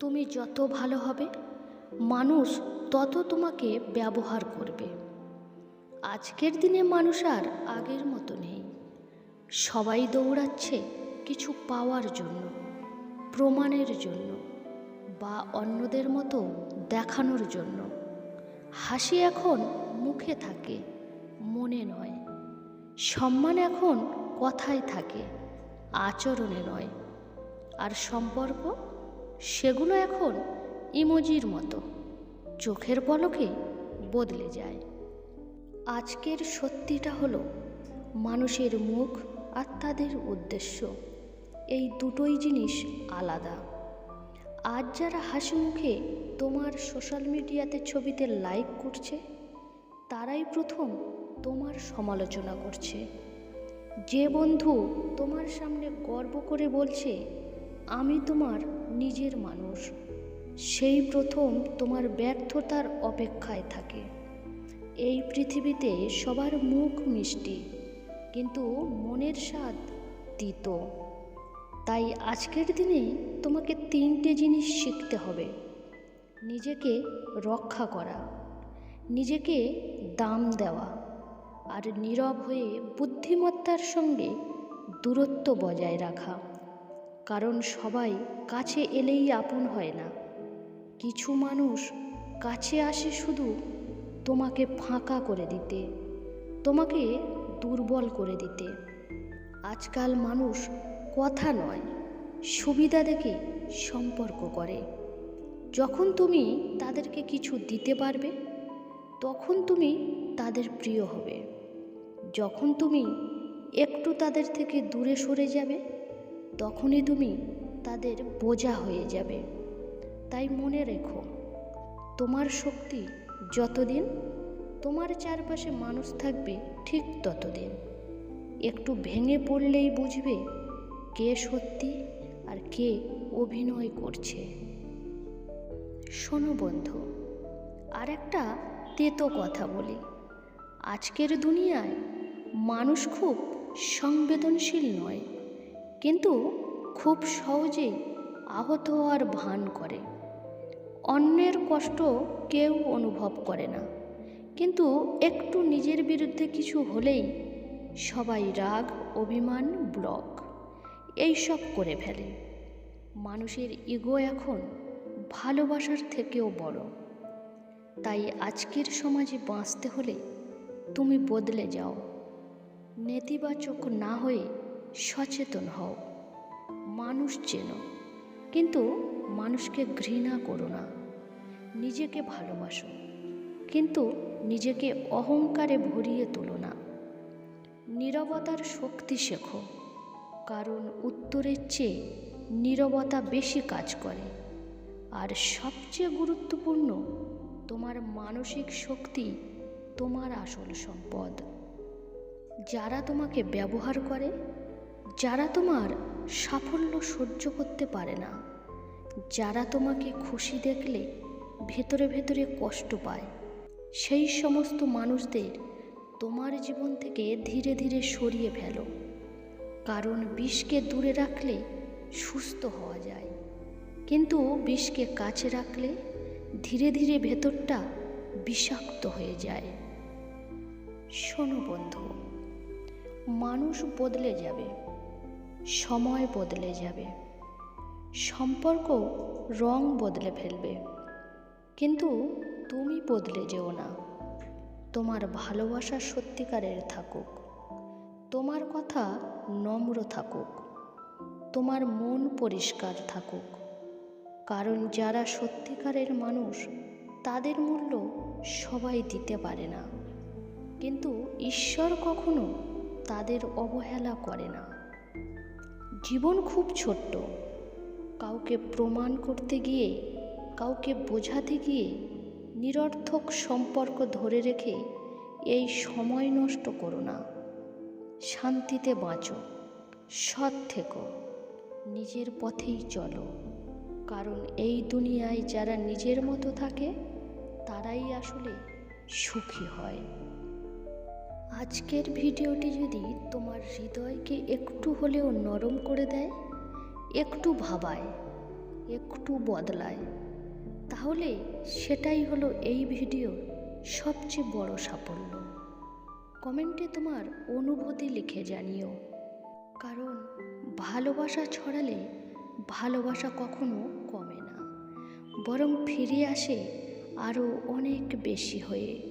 তুমি যত ভালো হবে, মানুষ তত তোমাকে ব্যবহার করবে। আজকের দিনে মানুষ আর আগের মতো নেই। সবাই দৌড়াচ্ছে কিছু পাওয়ার জন্য, প্রমাণের জন্য বা অন্যদের মতো দেখানোর জন্য। হাসি এখন মুখে থাকে, মনে নয়। সম্মান এখন কথায় থাকে, আচরণে নয়। আর সম্পর্ক সেগুলো এখন ইমোজির মতো। চোখের পলকে বদলে যায়। আজকের সত্যিটা হলো, মানুষের মুখ আর তাদের উদ্দেশ্য। এই দুটোই জিনিস আলাদা। আজ যারা হাসি মুখে তোমার সোশ্যাল মিডিয়াতে ছবিতে লাইক করছে, তারাই প্রথম তোমার সমালোচনা করছে। যে বন্ধু তোমার সামনে গর্ব করে বলছে আমি তোমার নিজের মানুষ। সেই প্রথম তোমার ব্যর্থতার অপেক্ষায় থাকে। এই পৃথিবীতে সবার মুখ মিষ্টি, কিন্তু মনের স্বাদ তিতো। তাই আজকের দিনে তোমাকে তিনটে জিনিস শিখতে হবে। নিজেকে রক্ষা করা, নিজেকে দাম দেওয়া আর নীরব হয়ে বুদ্ধিমত্তার সঙ্গে দূরত্ব বজায় রাখা। কারণ সবাই কাছে এলেই আপন হয় না। কিছু মানুষ কাছে আসে শুধু তোমাকে ফাঁকা করে দিতে, তোমাকে দুর্বল করে দিতে। আজকাল মানুষ কথা নয়, সুবিধা দেখে সম্পর্ক করে। যখন তুমি তাদেরকে কিছু দিতে পারবে, তখন তুমি তাদের প্রিয় হবে। যখন তুমি একটু তাদের থেকে দূরে সরে যাবে তখনই তুমি তাদের বোঝা হয়ে যাবে। তাই মনে রেখো, তোমার শক্তি যতদিন, তোমার চারপাশে মানুষ থাকবে ঠিক ততদিন। একটু ভেঙে পড়লেই বুঝবে কে সত্যি আর কে অভিনয় করছে। শোনো বন্ধু আর একটা তেতো কথা বলি। আজকের দুনিয়ায় মানুষ খুব সংবেদনশীল নয়। কিন্তু খুব সহজেই আহত হওয়ার ভান করে। অন্যের কষ্ট কেউ অনুভব করে না। কিন্তু একটু নিজের বিরুদ্ধে কিছু হলেই সবাই রাগ, অভিমান, ব্লক এই সব করে ফেলে। মানুষের ইগো এখন ভালোবাসার থেকেও বড়। তাই আজকের সমাজে বাঁচতে হলে তুমি বদলে যাও। নেতিবাচক না হয়ে সচেতন হও। মানুষ চেনো, কিন্তু মানুষকে ঘৃণা করো না। নিজেকে ভালোবাসো, কিন্তু নিজেকে অহংকারে ভরিয়ে তোলো না। নীরবতার শক্তি শেখো, কারণ উত্তরের চেয়ে নীরবতা বেশি কাজ করে। আর সবচেয়ে গুরুত্বপূর্ণ, তোমার মানসিক শক্তি তোমার আসল সম্পদ। যারা তোমাকে ব্যবহার করে যারা তোমার সাফল্য সহ্য করতে পারে না, যারা তোমাকে খুশি দেখলে ভেতরে ভেতরে কষ্ট পায়, সেই সমস্ত মানুষদের তোমার জীবন থেকে ধীরে ধীরে সরিয়ে ফেলো। কারণ বিষকে দূরে রাখলে সুস্থ হওয়া যায়, কিন্তু বিষকে কাছে রাখলে ধীরে ধীরে ভেতরটা বিষাক্ত হয়ে যায়। শোনো বন্ধু, মানুষ বদলে যাবে। সময় বদলে যাবে। সম্পর্ক রং বদলে ফেলবে। কিন্তু তুমি বদলে যেও না। তোমার ভালোবাসা সত্যিকারের থাকুক। তোমার কথা নম্র থাকুক। তোমার মন পরিষ্কার থাকুক। কারণ যারা সত্যিকারের মানুষ, তাদের মূল্য সবাই দিতে পারে না। কিন্তু ঈশ্বর কখনো তাদের অবহেলা করে না। জীবন খুব ছোট্ট। কাউকে প্রমাণ করতে গিয়ে, কাউকে বোঝাতে গিয়ে নিরর্থক সম্পর্ক ধরে রেখে এই সময় নষ্ট করো না। শান্তিতে বাঁচো, সৎ থেকো, নিজের পথেই চলো। কারণ এই দুনিয়ায় যারা নিজের মতো থাকে, তারাই আসলে সুখী হয়। আজকের ভিডিওটি যদি তোমার হৃদয়কে একটু হলেও নরম করে দেয়, একটু ভাবায়, একটু বদলায়, তাহলে সেটাই হলো এই ভিডিওর সবচেয়ে বড় সাফল্য। কমেন্টে তোমার অনুভূতি লিখে জানিও। কারণ ভালোবাসা ছড়ালে ভালোবাসা কখনো কমে না, বরং ফিরে আসে আরও অনেক বেশি হয়ে।